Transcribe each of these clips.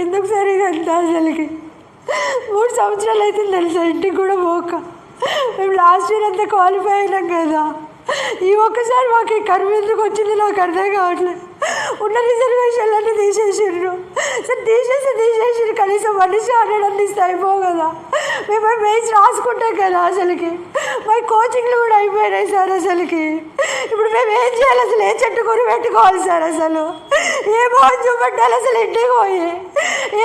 ఎందుకు సార్ ఇదంతా అసలుకి? మూడు సంవత్సరాలు అయితే తెలుసా? ఇంటికి కూడా పోక. మేము లాస్ట్ ఇయర్ అంతా క్వాలిఫై అయినాం కదా. ఈ ఒక్కసారి మాకు ఈ కరువు ఎందుకు వచ్చింది నాకు అర్థం కావట్లేదు. ఉన్న రిజర్వేషన్లన్నీ తీసేసిండ్రు. సార్ తీసేసి తీసేసిండ్రు. కనీసం మనిషి ఆడడానికి ఇస్తే అయిపో కదా. మేము మేజ్ రాసుకుంటాం కదా అసలుకి. మా కోచింగ్లు కూడా అయిపోయినాయి సార్ అసలుకి. ఇప్పుడు మేము ఏం చేయాలి అసలు? ఏ చెట్టు కొని పెట్టుకోవాలి సార్ అసలు? ఏ మోహన్ చూపెట్టాలి అసలు ఇంటికి పోయి?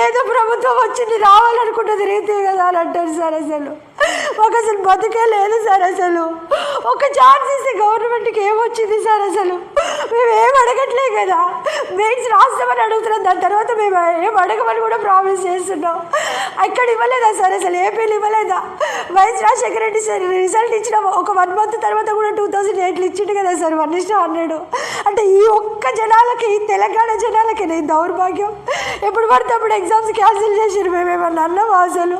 ఏదో ప్రభుత్వం వచ్చింది రావాలనుకుంటుంది రీతే కదా అని అంటారు సార్ అసలు. ఒక అసలు బతికే లేదు సార్ అసలు. ఒక ఛాన్స్ ఇస్తే గవర్నమెంట్కి ఏమొచ్చింది సార్ అసలు? మేము ఏం అడగట్లే కదా. మెయిన్స్ రాస్తామని అడుగుతున్నాం దాని తర్వాత మేము ఏం అడగమని కూడా ప్రామిస్ చేస్తున్నాం. అక్కడ ఇవ్వలేదా సార్ అసలు? ఏపీలు ఇవ్వలేదా? YS Rajasekhara Reddy sir result ఇచ్చిన ఒక వన్ మంత్ తర్వాత కూడా టూ థౌజండ్ ఎయిట్లు ఇచ్చిండు కదా సార్ వన్ ఇస్ హండ్రెడ్ అంటే ఈ ఒక్క జనాల తెలంగాణ జనాలకి నేను దౌర్భాగ్యం. ఎప్పుడు పడితే అప్పుడు ఎగ్జామ్స్ క్యాన్సిల్ చేసారు మేమేమన్నా అన్నామా అసలు?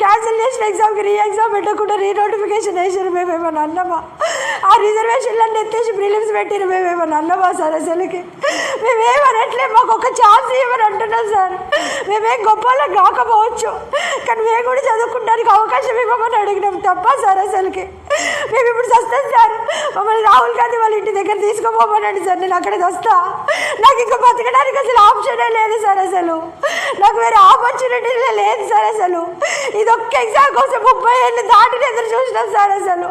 క్యాన్సిల్ చేసిన ఎగ్జామ్కి రీ ఎగ్జామ్ పెట్టకుండా రీ నోటిఫికేషన్ వేసారు మేమేమన్నా అన్నామా? ఆ రిజర్వేషన్లన్నీ ఎత్తేసి ప్రిలిమ్స్ పెట్టిరు మేమేమన్నా అన్నామా సార్ అసలుకి? మేమేమనట్లే మాకు ఒక ఛాన్స్ ఇవ్వని అంటున్నాం సార్. మేమేం గొప్పలో కాకపోవచ్చు. కానీ మేము కూడా చదువుకుంటానికి అవకాశం ఇవ్వమని అడిగినాం తప్ప సార్ అసలుకి. మేము ఇప్పుడు వస్తాం సార్. మమ్మల్ని రాహుల్ గాంధీ వాళ్ళ ఇంటి దగ్గర తీసుకుపోమనండి సార్. నేను అక్కడ వస్తా. నాకు ఇంకా బతకడానికి అసలు ఆప్షనే లేదు సార్ అసలు. నాకు వేరే ఆపర్చునిటీ లేదు సార్ అసలు. ఇది ఒక్క ఎగ్జామ్ కోసం ముప్పై ఏళ్ళు దాటిని ఎదురు చూసినాం సార్ అసలు.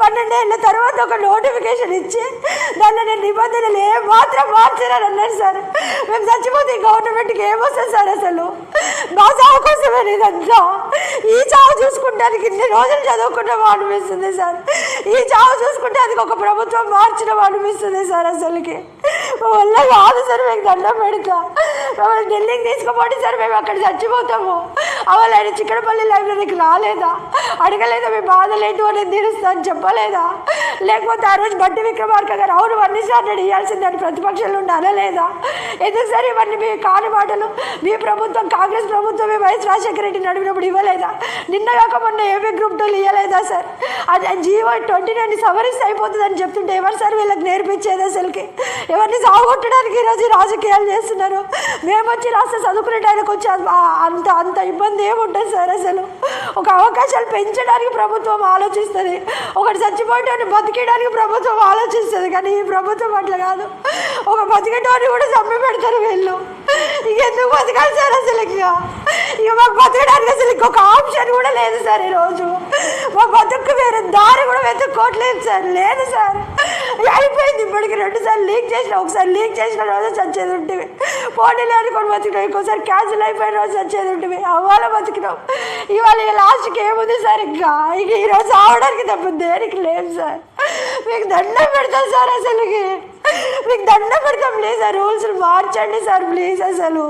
పన్నెండేళ్ళ తర్వాత ఒక నోటిఫికేషన్ ఇచ్చి దానిలో నేను నిబంధనలు ఏ మాత్రం మార్చారని అన్నారు సార్. మేము చచ్చిపోతే గవర్నమెంట్కి ఏమొస్తుంది సార్ అసలు? మా చావు కోసమే ఇదంతా ఈ చావు చూసుకుంటానికి ఇన్ని రోజులు చదువుకున్నాం అనిపిస్తుంది సార్. ఈ చావు చూసుకుంటే అది ఒక ప్రభుత్వం మార్చడం అనిపిస్తుంది సార్ అసలుకి. వల్ల కాదు సార్ మేము దండం పెడతా. మమ్మల్ని ఢిల్లీకి తీసుకుపోండి సార్ మేము అక్కడ చచ్చిపోతాము. అవల్ ఆయన చిక్కడపల్లి లైబ్రరీకి రాలేదా? అడగలేదా మీ బాధలు ఏంటో నేను తీరుస్తా అని చెప్పలేదా? లేకపోతే ఆ రోజు బట్టి విక్రమార్క గారు అవును అన్ని సార్లు ఇవ్వాల్సిందని ప్రతిపక్షాలు ఉండి అనలేదా? ఎందుకు సార్ ఇవన్నీ మీ కాని మాటలు మీ ప్రభుత్వం కాంగ్రెస్ ప్రభుత్వం మీ వైఎస్ రాజశేఖర రెడ్డి నడిపినప్పుడు ఇవ్వలేదా? నిన్న కాక మొన్న ఏపీ గ్రూప్ టూలు ఇవ్వలేదా సార్? అది జీవో ట్వంటీ నైన్ సవరిస్తే అయిపోతుందని చెప్తుంటే ఎవరు సార్ వీళ్ళకి నేర్పించేది అసలుకి? ఎవరిని సాగొట్టడానికి ఈరోజు రాజకీయాలు చేస్తున్నారు? మేము వచ్చి రాస్తే టైంకి వచ్చి అంత అంత ఇబ్బంది ఏముంటుంది సార్ అసలు? ఒక అవకాశాలు పెంచడానికి ప్రభుత్వం ఆలోచిస్తుంది. ఒకటి చచ్చిపోయేటోని బతికేయడానికి ప్రభుత్వం ఆలోచిస్తుంది కానీ ఈ ప్రభుత్వం అట్లా కాదు. ఒక బతికేటోని కూడా చంపి పెడతారు వీళ్ళు. ఇక ఎందుకు బతకాలి సార్ అసలు ఇక? ఇక మాకు బతకడానికి అసలు ఇంకొక ఆప్షన్ కూడా లేదు సార్ ఈరోజు. మా బతుకు వేరే దారి కూడా వెతుక్కోవట్లేదు సార్ లేదు సార్. అయిపోయింది. ఇప్పటికి రెండు సార్లు లీక్ చేసిన ఒకసారి లీక్ చేసిన రోజు చచ్చేది ఉంటుంది పోటీలు అనుకొని బతికినాం ఇంకోసారి క్యాన్సిల్ అయిపోయిన రోజు చచ్చేది ఉంటుంది అవ్వాల బతికినాం. ఇవాళ ఇక లాస్ట్కి ఏముంది సార్ ఇంకా ఇక ఈరోజు ఆవడానికి తప్ప దేనికి లేదు సార్. మీకు దండం పెడతాం సార్ అసలుకి. మీకు దండం పెడతాం ప్లీజ్ సార్ రూల్స్ మార్చండి సార్ ప్లీజ్ అసలు.